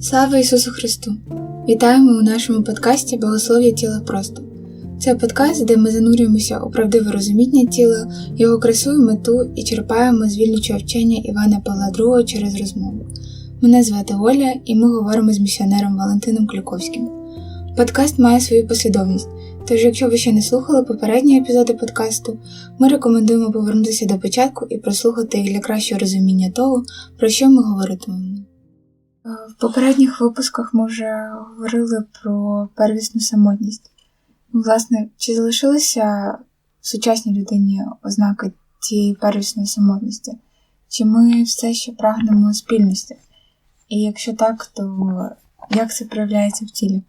Слава Ісусу Христу! Вітаємо у нашому подкасті Богослов'я тіла просто. Це подкаст, де ми занурюємося у правдиве розуміння тіла, його красу і мету і черпаємо звільнючого вчення Івана Павла II через розмову. Мене звати Оля, і ми говоримо з місіонером Валентином Клюковським. Подкаст має свою послідовність, тож, якщо ви ще не слухали попередні епізоди подкасту, ми рекомендуємо повернутися до початку і прослухати їх для кращого розуміння того, про що ми говоритимемо. В попередніх випусках ми вже говорили про первісну самотність. Власне, чи залишилися в сучасній людині ознаки цієї первісної самотності? Чи ми все ще прагнемо спільності? І якщо так, то як це проявляється в тілі?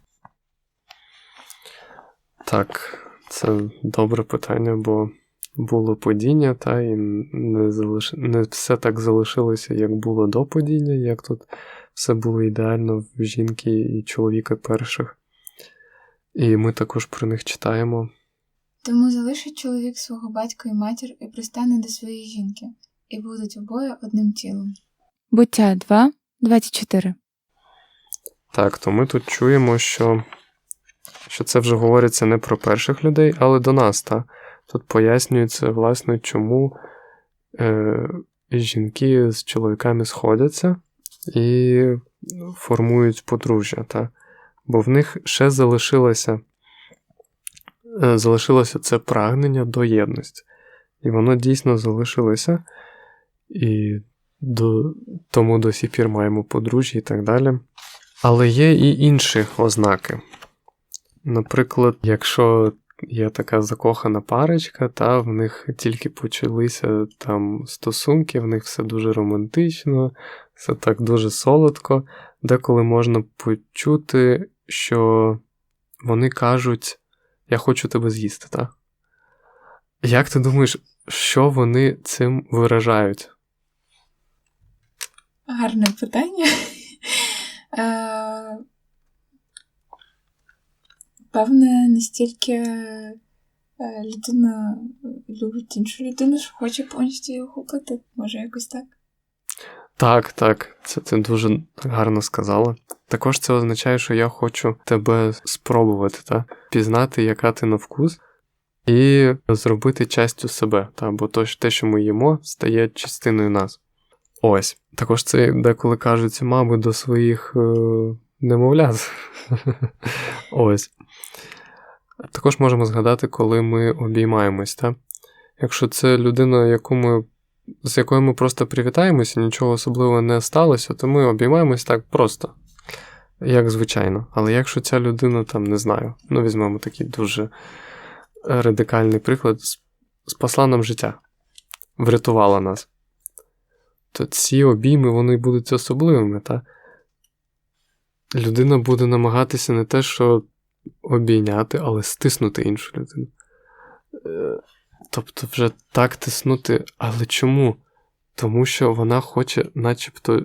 Так, це добре питання, бо було падіння, та і не залиш... не все так залишилося, як було до падіння, як тут все було ідеально в жінки і чоловіка перших. І ми також про них читаємо. Тому залишить чоловік свого батька і матір і пристане до своєї жінки, і будуть обоє одним тілом. Буття 2, 24. Так, то ми тут чуємо, що що це вже говориться не про перших людей, але до нас. Та? Тут пояснюється, власне, чому е, жінки з чоловіками сходяться і формують подружжя. Та? Бо в них ще залишилося, е, залишилося це прагнення до єдності. І воно дійсно залишилося. І до, тому до сих пір маємо подружжя і так далі. Але є і інші ознаки. Наприклад, якщо є така закохана парочка, та в них тільки почалися там стосунки, в них все дуже романтично, все так дуже солодко, деколи можна почути, що вони кажуть: Я хочу тебе з'їсти, так? Як ти думаєш, що вони цим виражають? Гарне питання. Певне, настільки е, людина любить іншу людину, що хоче повністю її охопити. Може, якось так? Так, так, це ти дуже гарно сказала. Також це означає, що я хочу тебе спробувати, та? пізнати, яка ти на вкус, і зробити частю себе, та? бо то, те, що ми їмо, стає частиною нас. Ось. Також це деколи кажуть мами до своїх е, немовлят. Ось. Також можемо згадати, коли ми обіймаємось. Та? Якщо це людина, яку ми, з якою ми просто привітаємося, нічого особливого не сталося, то ми обіймаємось так просто, як звичайно. Але якщо ця людина, там, не знаю, ну візьмемо такий дуже радикальний приклад, спасла нам життя, врятувала нас, то ці обійми вони будуть особливими. Та? Людина буде намагатися не те, що обійняти, але стиснути іншу людину. Тобто, вже так тиснути, але чому? Тому що вона хоче, начебто,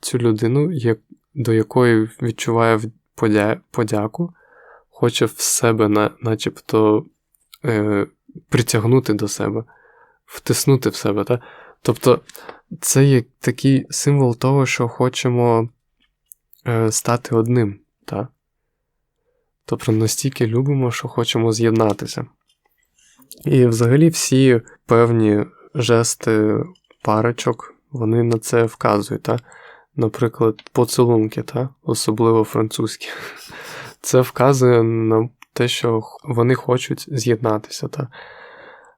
цю людину, до якої відчуває подяку, хоче в себе, начебто, е, притягнути до себе, втиснути в себе. Та? Тобто, це є такий символ того, що хочемо е, стати одним. Та? Тобто настільки любимо, що хочемо з'єднатися. І взагалі всі певні жести парочок, вони на це вказують. Та? Наприклад, поцілунки, та? особливо французькі. Це вказує на те, що вони хочуть з'єднатися. Та?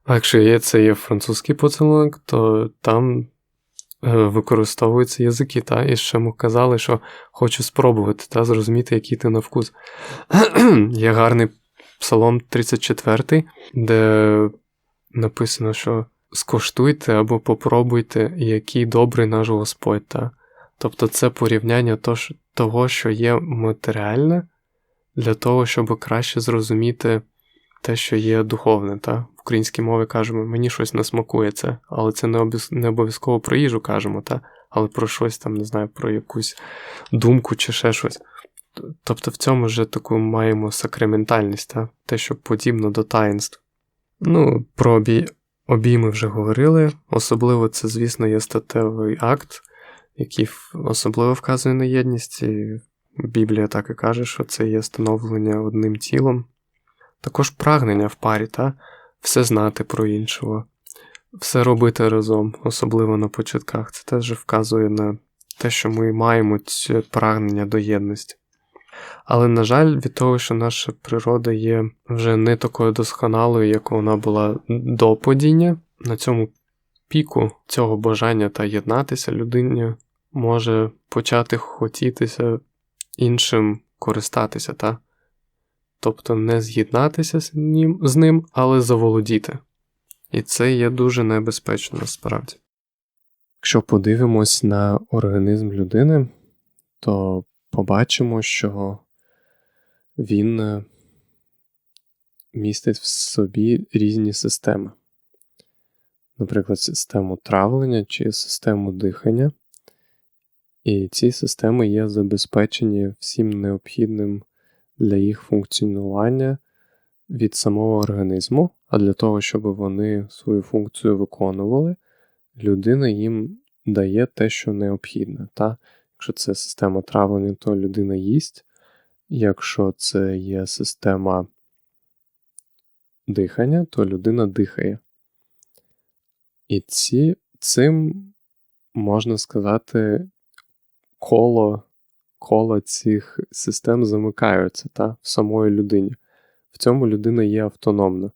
А якщо є це є французький поцілунок, то там використовуються язики, та? і ще ми казали, що хочу спробувати та, зрозуміти, який ти на вкус. Є гарний псалом 34, де написано, що скоштуйте або попробуйте, який добрий наш Господь. Та? Тобто це порівняння того, що є матеріальне, для того, щоб краще зрозуміти те, що є духовне. Та? Українській мові кажемо, мені щось не смакує це, але це не обов'язково про їжу кажемо, та? але про щось там, не знаю, про якусь думку чи ще щось. Тобто в цьому вже таку маємо сакраментальність, та? те, що подібно до таїнств. Ну, про обій... обійми вже говорили. Особливо це, звісно, є статевий акт, який особливо вказує на єдність. І Біблія так і каже, що це є становлення одним тілом. Також прагнення в парі, та все знати про іншого, все робити разом, особливо на початках. Це теж вказує на те, що ми маємо це прагнення до єдності. Але, на жаль, від того, що наша природа є вже не такою досконалою, як вона була до падіння, на цьому піку цього бажання та єднатися людині може почати хотітися іншим користатися, та? Тобто не з'єднатися з ним, з ним, але заволодіти. І це є дуже небезпечно насправді. Якщо подивимось на організм людини, то побачимо, що він е, містить в собі різні системи. Наприклад, систему травлення чи систему дихання. І ці системи є забезпечені всім необхідним для їх функціонування від самого організму, а для того, щоб вони свою функцію виконували, людина їм дає те, що необхідне. Та? Якщо це система травлення, то людина їсть. Якщо це є система дихання, то людина дихає. І ці, цим можна сказати, коло, коло цих систем замикаються та, в самої людині. В цьому людина є автономна.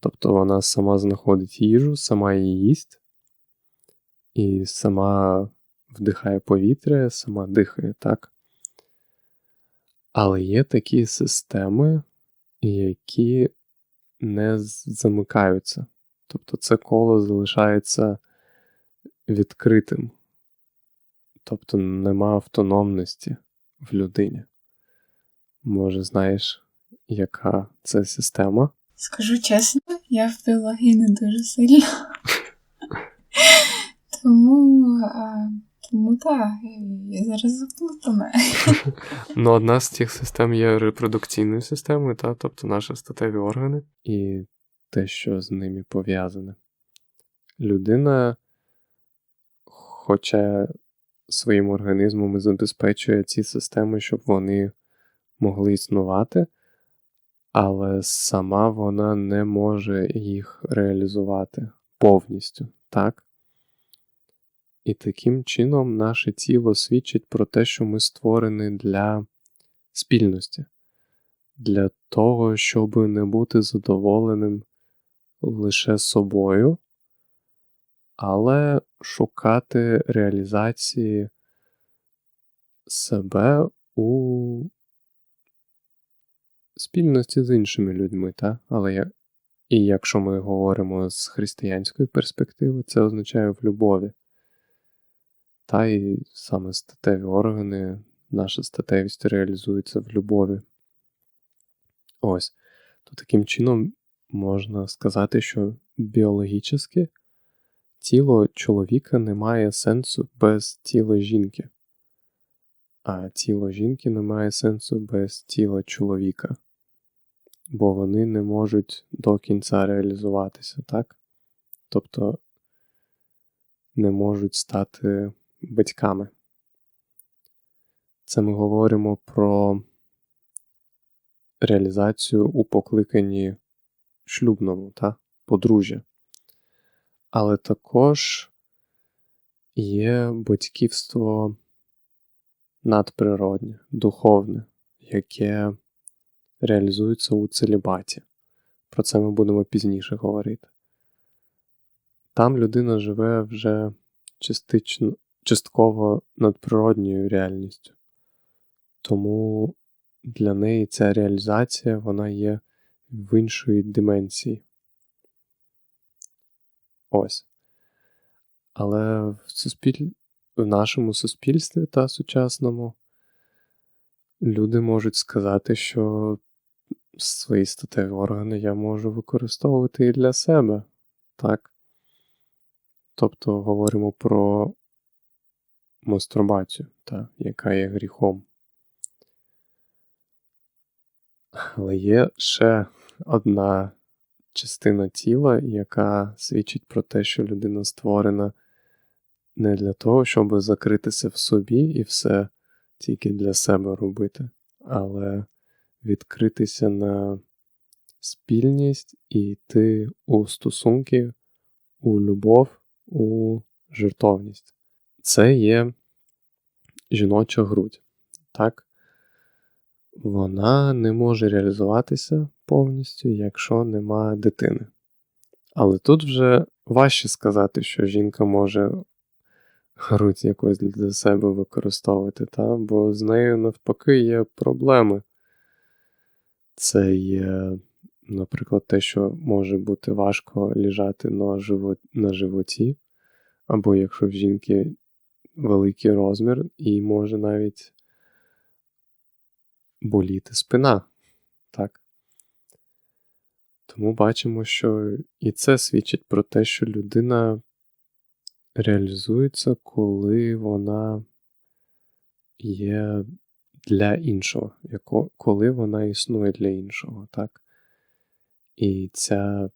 Тобто вона сама знаходить їжу, сама її їсть, і сама вдихає повітря, сама дихає, так? Але є такі системи, які не замикаються. Тобто це коло залишається відкритим. Тобто нема автономності в людині. Може, знаєш, яка це система? Скажу чесно, я в біології не дуже сильно. Тому, тому так, я зараз заплутана. Ну, одна з цих систем є репродукційною системою, та, тобто наші статеві органи, і те, що з ними пов'язане. Людина, хоча своїм організмом і забезпечує ці системи, щоб вони могли існувати, але сама вона не може їх реалізувати повністю, так? І таким чином наше тіло свідчить про те, що ми створені для спільності, для того, щоб не бути задоволеним лише собою, але шукати реалізації себе у спільності з іншими людьми, та? але я... і якщо ми говоримо з християнської перспективи, це означає в любові. Та й саме статеві органи, наша статевість реалізується в любові. Ось. То таким чином можна сказати, що біологічно тіло чоловіка не має сенсу без тіла жінки, а тіло жінки не має сенсу без тіла чоловіка, бо вони не можуть до кінця реалізуватися, так? Тобто не можуть стати батьками. Це ми говоримо про реалізацію у покликанні шлюбному та подружжя. Але також є батьківство надприродне, духовне, яке реалізується у целібаті. Про це ми будемо пізніше говорити. Там людина живе вже частично, частково надприродньою реальністю. Тому для неї ця реалізація вона є в іншої дименсії. Ось. Але в, суспіль... в нашому суспільстві та сучасному люди можуть сказати, що свої статеві органи я можу використовувати і для себе. Так? Тобто говоримо про мастурбацію, та, яка є гріхом. Але є ще одна частина тіла, яка свідчить про те, що людина створена не для того, щоб закритися в собі і все тільки для себе робити, але відкритися на спільність і йти у стосунки, у любов, у жертовність. Це є жіноча грудь. Так? Вона не може реалізуватися повністю, якщо нема дитини. Але тут вже важче сказати, що жінка може грудь якось для себе використовувати, та? бо з нею навпаки є проблеми. Це є, наприклад, те, що може бути важко лежати на животі, або якщо в жінки великий розмір, і може навіть боліти спина. Так? Тому бачимо, що і це свідчить про те, що людина реалізується, коли вона є для іншого, коли вона існує для іншого, так? І ця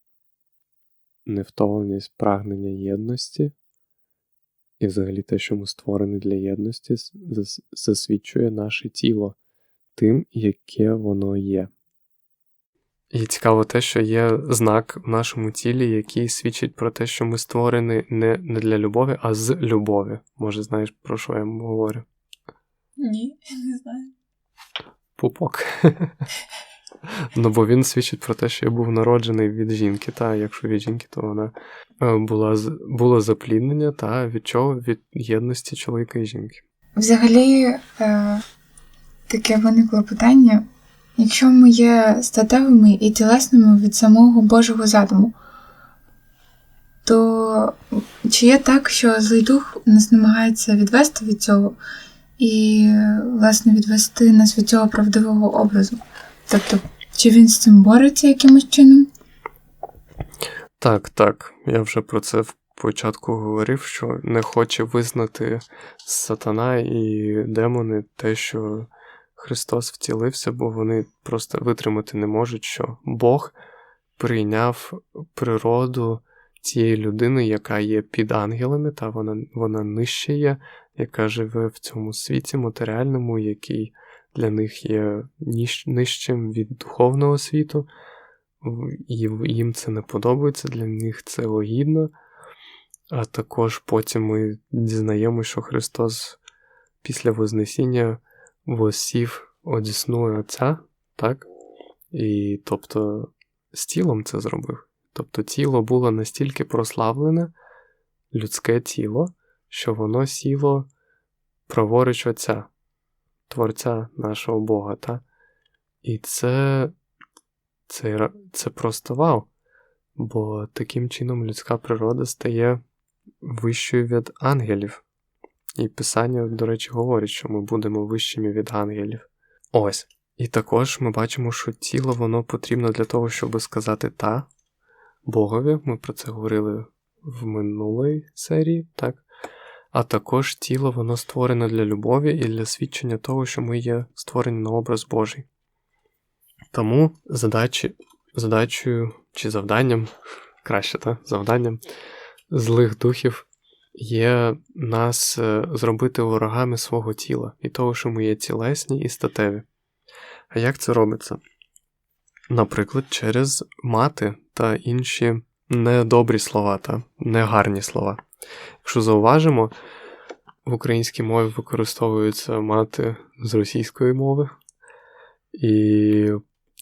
невтомленість прагнення єдності, і взагалі те, що ми створені для єдності, засвідчує наше тіло тим, яке воно є. І цікаво те, що є знак в нашому тілі, який свідчить про те, що ми створені не, не для любові, а з любові. Може, знаєш, про що я говорю? Ні, не знаю. Пупок. Ну, бо він свідчить про те, що я був народжений від жінки, та якщо від жінки, то вона була було запліднення, та від чого? Від єдності чоловіка і жінки. Взагалі, е, таке виникло питання. Якщо ми є статевими і тілесними від самого Божого задуму, то чи є так, що злий дух нас намагається відвести від цього і, власне, відвести нас від цього правдивого образу? Тобто, чи він з цим бореться якимось чином? Так, так. Я вже про це в початку говорив, що не хоче визнати сатана і демони те, що. Христос втілився, бо вони просто витримати не можуть, що Бог прийняв природу цієї людини, яка є під ангелами, та вона вона нижче є, яка живе в цьому світі матеріальному, який для них є нижчим від духовного світу, і їм це не подобається, для них це огідно. А також потім ми дізнаємося, що Христос після Вознесіння восів одіснує Отця, так? І тобто з тілом це зробив. Тобто тіло було настільки прославлене, людське тіло, що воно сіло праворуч Отця, Творця нашого Бога. Та? І це, це, це просто вау. Бо таким чином людська природа стає вищою від ангелів. І Писання, до речі, говорить, що ми будемо вищими від ангелів. Ось. І також ми бачимо, що тіло воно потрібно для того, щоб сказати та Богові. Ми про це говорили в минулій серії, так? А також тіло воно створене для любові і для свідчення того, що ми є створені на образ Божий. Тому задачі, задачею чи завданням, краще, так, завданням злих духів є нас е, зробити ворогами свого тіла і того, що ми є тілесні і статеві. А як це робиться? Наприклад, через мати та інші недобрі слова та негарні слова. Якщо зауважимо, в українській мові використовуються мати з російської мови, і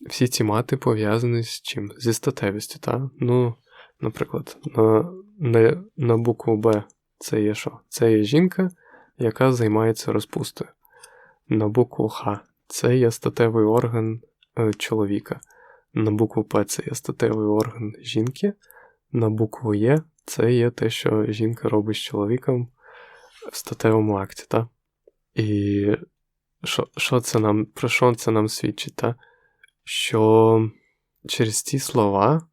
всі ці мати пов'язані з чим? Зі статевістю. Та? Ну, Наприклад, на, на, на букву Б це є що? Це є жінка, яка займається розпустою. На букву Х це є статевий орган е, чоловіка. На букву П це є статевий орган жінки. На букву Є це є те, що жінка робить з чоловіком в статевому акті. Та? І що, що це нам, про що це нам свідчить? Та? Що через ці слова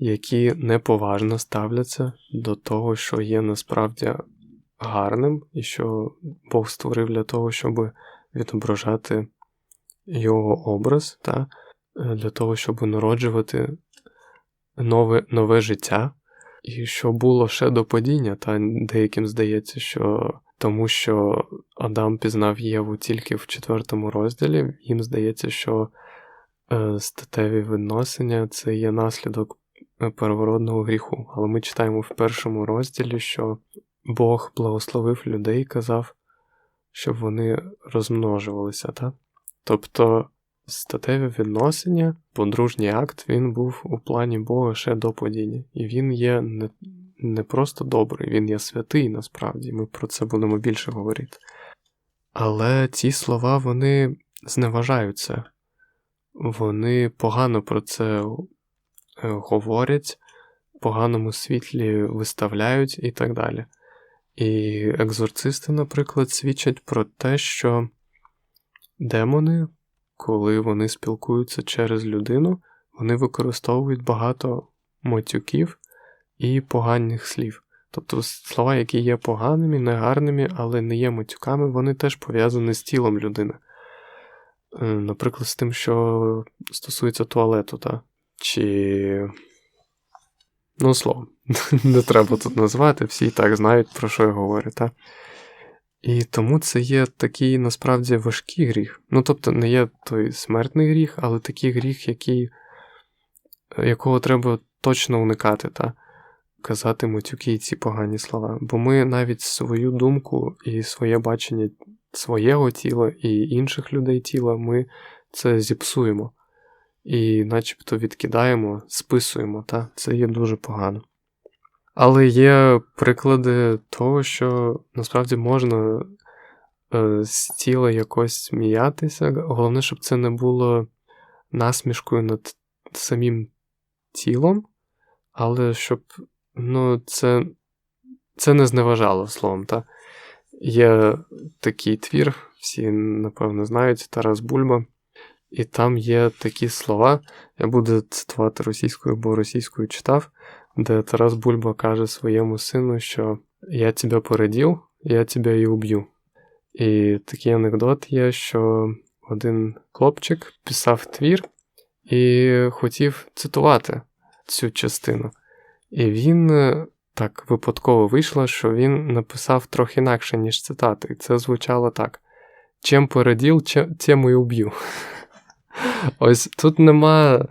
які неповажно ставляться до того, що є насправді гарним, і що Бог створив для того, щоб відображати його образ, та, е, для того, щоб народжувати нове, нове життя, і що було ще до падіння, та деяким здається, що тому що Адам пізнав Єву тільки в четвертому розділі, їм здається, що е, статеві відносини це є наслідок первородного гріху. Але ми читаємо в першому розділі, що Бог благословив людей і казав, щоб вони розмножувалися. Та? Тобто статеві відносини, подружній акт, він був у плані Бога ще до падіння. І він є не, не просто добрий, він є святий насправді. Ми про це будемо більше говорити. Але ці слова вони зневажають це. Вони погано про це е, говорять, в поганому світлі виставляють і так далі. І екзорцисти, наприклад, свідчать про те, що демони, коли вони спілкуються через людину, вони використовують багато матюків і поганих слів. Тобто слова, які є поганими, негарними, але не є матюками, вони теж пов'язані з тілом людини. Е, Наприклад, з тим, що стосується туалету, та? Чи. Ну, словом, не треба тут назвати, всі і так знають, про що я говорю, та? І тому це є такий насправді важкий гріх. Ну, тобто, не є той смертний гріх, але такий гріх, який, якого треба точно уникати, та? казати матюки ці погані слова. Бо ми навіть свою думку і своє бачення своєго тіла і інших людей тіла, ми це зіпсуємо. І начебто відкидаємо, списуємо, та? це є дуже погано. Але є приклади того, що насправді можна е, з тіла якось сміятися. Головне, щоб це не було насмішкою над самим тілом, але щоб ну, це, це не зневажало словом. Та? Є такий твір, всі, напевно, знають, Тарас Бульба. І там є такі слова, я буду цитувати російською, бо російською читав, де Тарас Бульба каже своєму сину, що я тебе породив, я тебе і уб'ю. І такий анекдот є, що один хлопчик писав твір і хотів цитувати цю частину. І він так випадково вийшло, що він написав трохи інакше, ніж цитати. І це звучало так: Чим породив, тим і уб'ю. Ось тут нема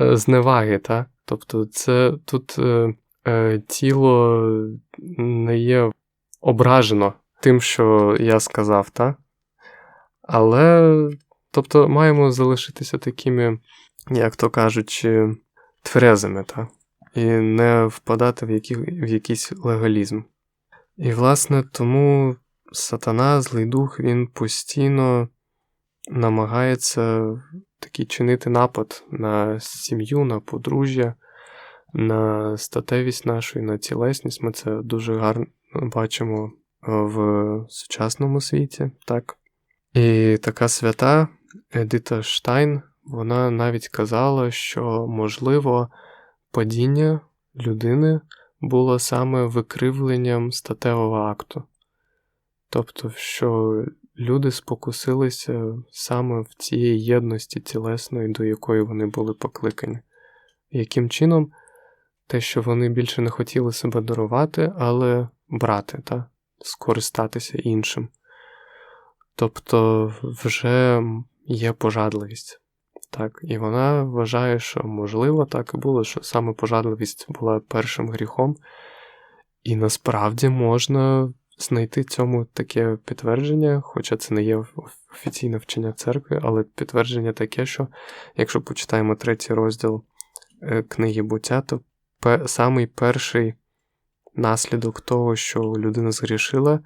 е, зневаги, так? Тобто, це тут е, е, тіло не є ображено тим, що я сказав, так? Але, тобто, маємо залишитися такими, як то кажучи, тверезими, так? І не впадати в, які, в якийсь легалізм. І, власне, тому сатана, злий дух, він постійно намагається такий чинити напад на сім'ю, на подружжя, на статевість нашу, на тілесність. Ми це дуже гарно бачимо в сучасному світі. так. І така свята Едита Штайн, вона навіть казала, що, можливо, падіння людини було саме викривленням статевого акту. Тобто, що люди спокусилися саме в цій єдності тілесної, до якої вони були покликані. Яким чином? Те, що вони більше не хотіли себе дарувати, але брати, та? скористатися іншим. Тобто вже є пожадливість. Так, І вона вважає, що можливо так і було, що саме пожадливість була першим гріхом, і насправді можна знайти цьому таке підтвердження, хоча це не є офіційне вчення церкви, але підтвердження таке, що якщо почитаємо третій розділ книги буття, то самий перший наслідок того, що людина згрішила,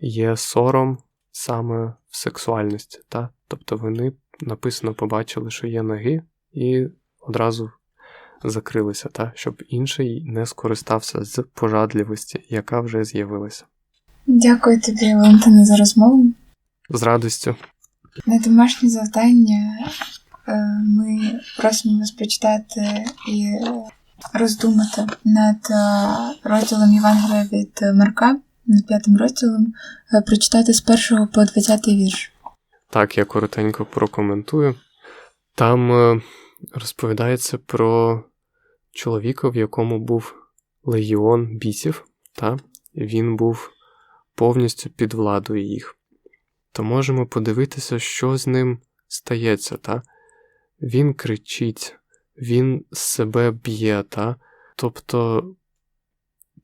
є сором саме в сексуальності. Та? Тобто вони написано побачили, що є ноги, і одразу закрилися, та? щоб інший не скористався з пожадливості, яка вже з'явилася. Дякую тобі, Валентина, за розмову. З радістю. На домашнє завдання ми просимо вас прочитати і роздумати над розділом Євангелія від Марка, над п'ятим розділом, прочитати з першого по 20 вірш. Так, я коротенько прокоментую. Там розповідається про чоловіка, в якому був легіон бісів, та він був повністю під владою їх. То можемо подивитися, що з ним стається, та? Він кричить, він себе б'є, та? тобто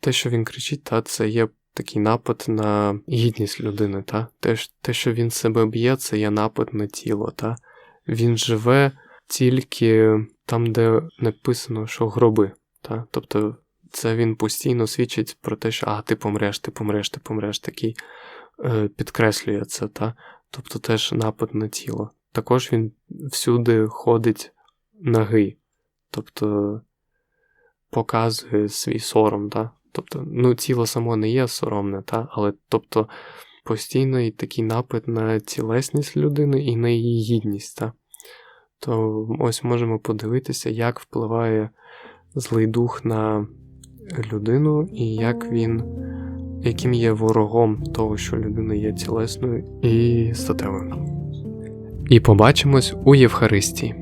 те, що він кричить, та, це є такий напад на гідність людини. Та? Те, що він себе б'є, це є напад на тіло. Та? Він живе тільки там, де написано, що гроби. Та? Тобто це він постійно свідчить про те, що а, ти помреш, ти помреш, ти помреш, такий е, підкреслює це. Та? Тобто теж напад на тіло. Також він всюди ходить нагий, тобто показує свій сором. Та? Тобто, ну, тіло само не є соромне, та? але тобто постійно і такий напад на тілесність людини і на її гідність. Та? То ось можемо подивитися, як впливає злий дух на людину, і як він, яким є ворогом того, що людина є тілесною і статевою. І побачимось у Євхаристії.